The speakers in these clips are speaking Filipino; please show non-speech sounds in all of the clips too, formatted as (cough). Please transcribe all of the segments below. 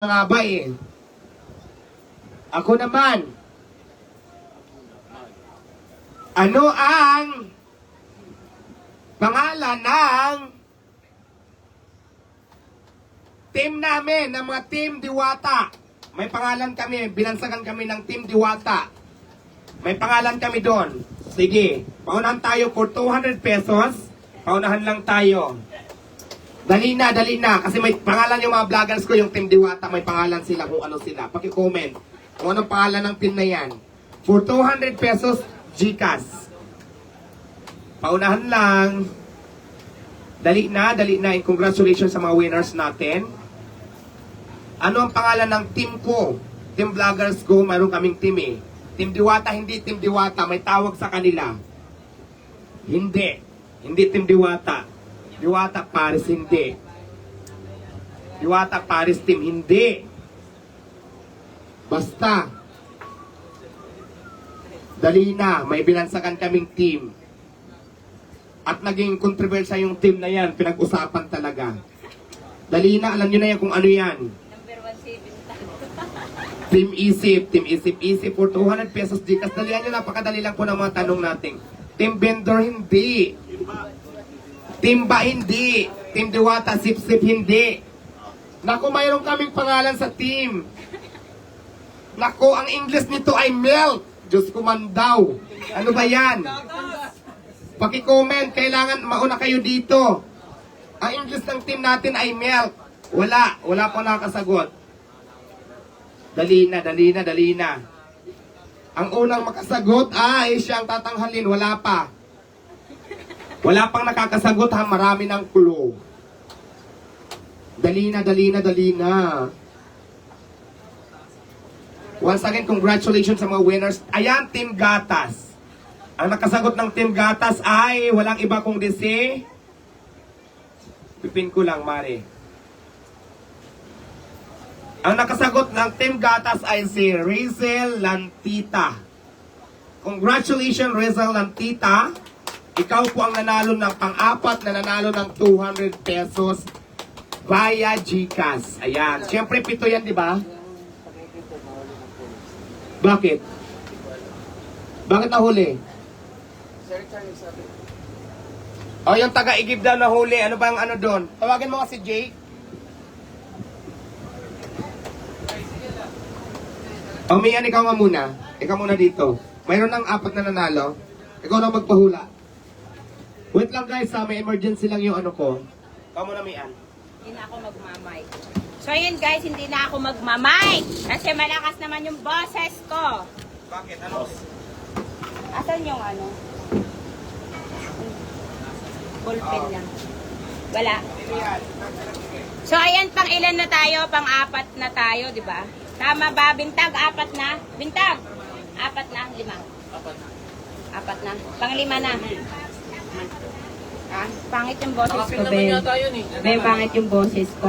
nga ba eh. Ako naman. Ano ang pangalan ng team namin, ng mga team Diwata? May pangalan kami, binansagan kami ng team Diwata. May pangalan kami doon. Sige, paunahan tayo for 200 pesos. Paunahan lang tayo. Dali na, dali na. Kasi may pangalan yung mga vloggers ko, yung Team Diwata, may pangalan sila kung ano sila. Paki-comment kung anong pangalan ng team na yan. For 200 pesos, Gcash. Paunahan lang. Dali na, dali na. And congratulations sa mga winners natin. Ano ang pangalan ng team ko? Team vloggers ko, mayroon kaming team eh. Team Diwata, hindi Team Diwata. May tawag sa kanila. Hindi. Hindi Team Diwata. Diwata Paris, hindi. Diwata Paris team, hindi. Basta. Dali na, may binansagan kaming team. At naging kontrobersya yung team na yan, pinag-usapan talaga. Dali na, alam nyo na yan kung ano yan. Number 170. (laughs) Team Isip, Team Isip, Isip for 200 pesos Gcash. Dalihan nyo, napakadali lang po ng mga tanong natin. Team Vendor, hindi. Team Ba, hindi. Team Diwata, Sip Sip, hindi. Naku, mayroon kaming pangalan sa team. Naku, ang English nito ay milk. Diyos ko man daw. Ano ba yan? Paki-comment, kailangan mauna kayo dito. Ang English ng team natin ay milk. Wala, wala pa nakasagot. Dali na, dali na, dali na. Ang unang makasagot ay siyang tatanghalin, wala pa. Wala pang nakakasagot ha, marami ng clue. Dali na, dali na, dali na. Once again, congratulations sa mga winners. Ayan, Team Gatas. Ang nakasagot ng Team Gatas ay walang iba kundi si... Pipin ko lang, Mari. Ang nakasagot ng Team Gatas ay si Rizel Lantita. Congratulations, Rizel Lantita. Ikaw po ang nanalo ng pang-apat na nanalo ng 200 pesos via GCash. Ayan. Siyempre, pito yan, di ba? Bakit? Bakit nahuli? O, yung taga-igib daw nahuli. Ano ba ang ano doon? Tawagin mo kasi Jake. O, Mian, ikaw nga muna. Ikaw muna dito. Mayroon ng apat na nanalo. Ikaw na magpahula. Wait lang guys, ha. may emergency lang yung ano ko. Ikaw muna, Mian. Hindi na ako magmamay. So yun guys, hindi na ako magmamay. Kasi malakas naman yung boses ko. Bakit? Ano? Asan yung ano? Ballpen lang. Wala. So ayan, pang ilan na tayo? Pang apat na tayo, di ba? Tama ba? Bintag, apat na? Bintag! Apat na? Lima? Apat na. Apat na. Pang lima na. Ah, pangit yung boses ko, Nakapin naman Ben. yata yun eh. Ben, pangit yung boses ko.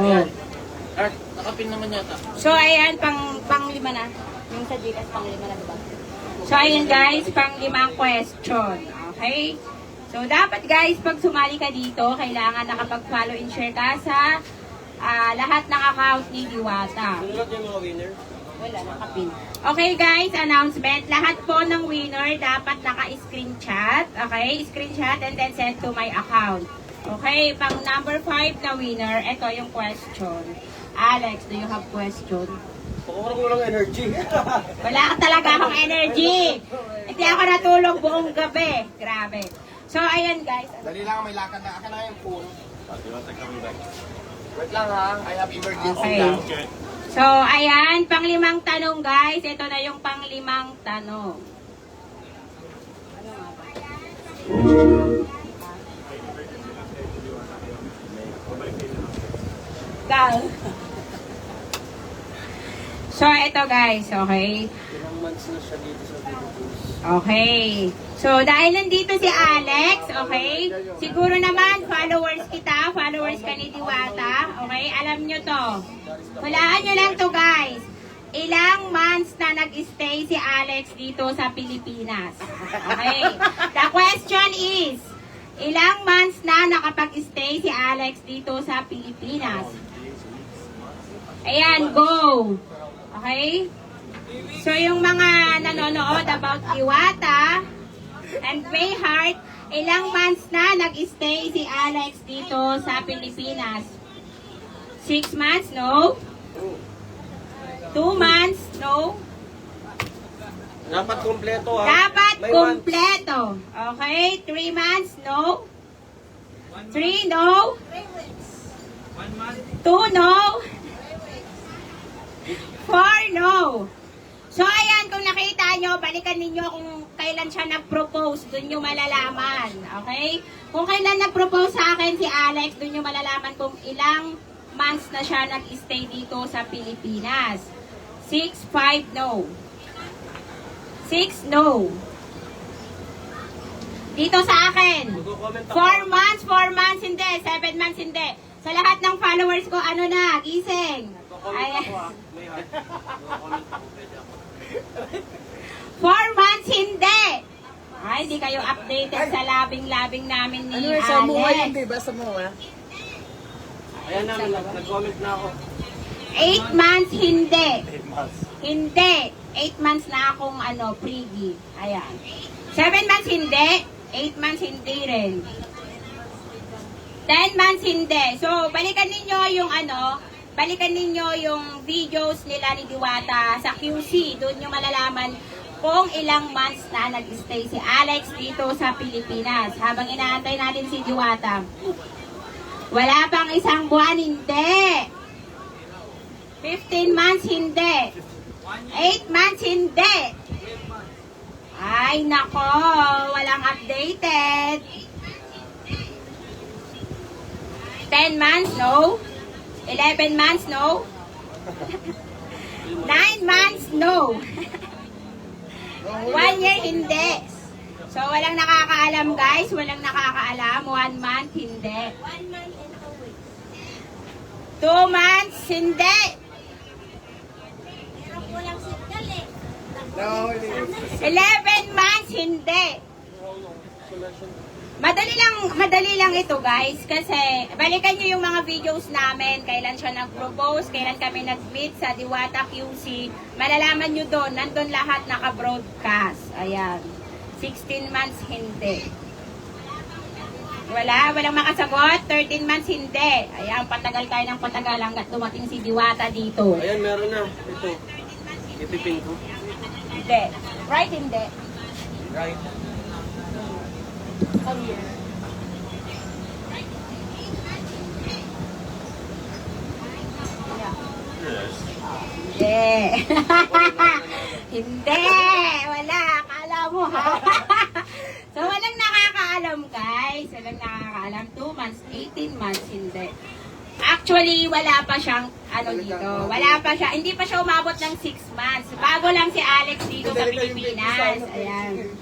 Art, nakapin naman yata. So, ayan, pang, pang lima na. Yung sa Gcash, pang lima na, diba? So, ayan guys, pang limang question. Okay? So, dapat guys, pag sumali ka dito, kailangan nakapag-follow and share ka sa ah, lahat ng account ni Diwata. Sulat yung mga winner. Wala, nakapin. Okay guys, announcement. Lahat po ng winner dapat naka-screenshot. Okay? Screenshot and then send to my account. Okay? Pang number 5 na winner, ito yung question. Alex, do you have question? Pakurang ko lang energy. (laughs) Wala ka talaga akong energy. Hindi ako natulog buong gabi. Grabe. So, ayan guys. Dali lang, may lakad na. Akin na yung phone. Wait lang ha. I have emergency Okay. lang. So, ayan. Panglimang tanong guys. Ito na yung panglimang tanong. Ano nga ba? Gal. (laughs) So, ito guys, okay? Okay. So, dahil nandito si Alex, okay? Siguro naman, followers kita, followers ka ni Diwata, okay? Alam nyo to. Hulaan nyo lang to, guys. Ilang months na nag-stay si Alex dito sa Pilipinas? Okay. The question is, ilang months na nakapag-stay si Alex dito sa Pilipinas? Ayan, go. Okay? So, yung mga nanonood about Iwata and Greyheart, ilang months na nag-stay si Alex dito sa Pilipinas? Six months? No. Two months? No. Dapat kompleto ha. Dapat May kompleto. Okay? Three months? No. Three? No. Two? No. Four? No. So, ayan, kung nakita nyo, balikan ninyo kung kailan siya nag-propose. Doon nyo malalaman. Okay? Kung kailan nag-propose sa akin si Alex, doon nyo malalaman kung ilang months na siya nag-stay dito sa Pilipinas. Six, five, no. Six, no. Dito sa akin. Magko-comment ako. Four months, four months, hindi. Seven months, hindi. Sa lahat ng followers ko, ano na, gising. Magko-comment Ay, ako ha. May heart. Magko-comment ako. Pwede ako. four months, hindi. Ay, hindi kayo updated sa labing-labing namin ni Ano sa mga Alex. hindi ba sa mga? Ayan na, nag-comment na ako. Eight months, hindi. Hindi. Eight months na akong ano, preview. Ayan. Seven months, hindi. Eight months, hindi rin. Ten months, hindi. So, balikan ninyo yung ano, balikan ninyo yung videos nila ni Diwata sa QC. Doon nyo malalaman kung ilang months na nag-stay si Alex dito sa Pilipinas. Habang inaantay natin si Diwata. Wala pang isang buwan, hindi. 15 months, hindi. 8 months, hindi. Ay, nako, walang updated. 10 months, no. 11 months, no. (laughs) 9 months, no. 1 year, hindi. So, walang nakakaalam, guys. Walang nakakaalam. 1 month, hindi. 2 months, hindi. No, 11 months, hindi. Madali lang, madali lang ito guys kasi balikan nyo yung mga videos namin, kailan siya nag-propose, kailan kami nag-meet sa Diwata QC. Malalaman nyo doon, nandun lahat naka-broadcast. Ayan. 16 months, hindi. Wala, walang makasagot. 13 months, hindi. Ayan, patagal tayo ng patagal hanggat dumating si Diwata dito. Ayan, meron na. Ito. Ipipin ko. Hindi. Right, hindi. Right. Hindi. (laughs) Hindi. Wala. Akala mo ha. (laughs) so, walang nakakaalam guys. Walang nakakaalam. 2 months, 18 months, hindi. Actually, wala pa siyang ano dito. Wala pa siya. Hindi pa siya umabot ng 6 months. Bago lang si Alex dito sa Pilipinas. Ayan.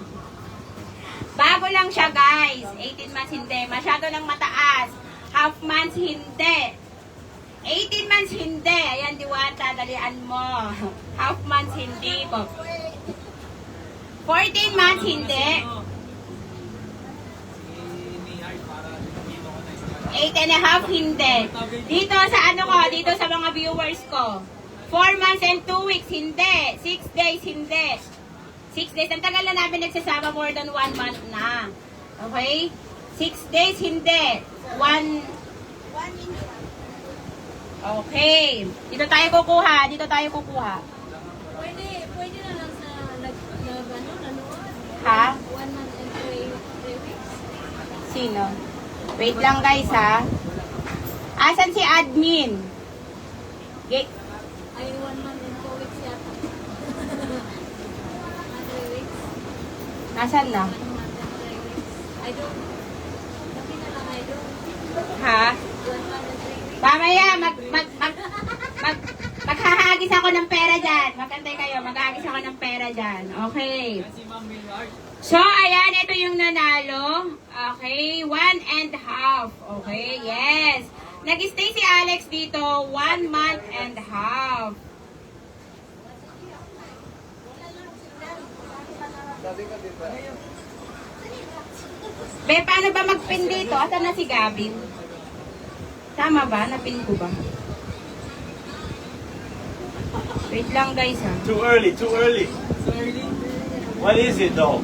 Bago lang siya guys. 18 months hindi. Masyado lang mataas. Half months hindi. 18 months hindi. Ayan, diwata, dalian mo. (laughs) Half months hindi po. 14 months hindi. 8 and a half hindi. Dito sa ano ko, dito sa mga viewers ko. 4 months and 2 weeks hindi. 6 days hindi. 6 days. Ang tagal na namin nagsasama more than 1 month na. Okay? 6 days hindi. 1 Okay. Dito tayo kukuha. Dito tayo kukuha. Pwede, pwede na lang sa nag, nag ano, nanood. Ha? One month and three, three weeks. Sino? Wait lang guys ha. Asan si admin? Ge- Ay, one month and two weeks yata. One three weeks. Nasaan na? One month and three weeks. I don't. Sabi na lang, I don't. Ha? Mamaya, mag, mag, mag, mag, maghahagis ako ng pera dyan. Magkantay kayo, maghahagis ako ng pera dyan. Okay. So, ayan, ito yung nanalo. Okay, one and half. Okay, yes. Nag-stay si Alex dito, one month and half. Be, paano ba mag-pin dito? Asan na si Gavin? Tama ba? Napin ko ba? Wait lang guys ha. Too early, too early. What is it though?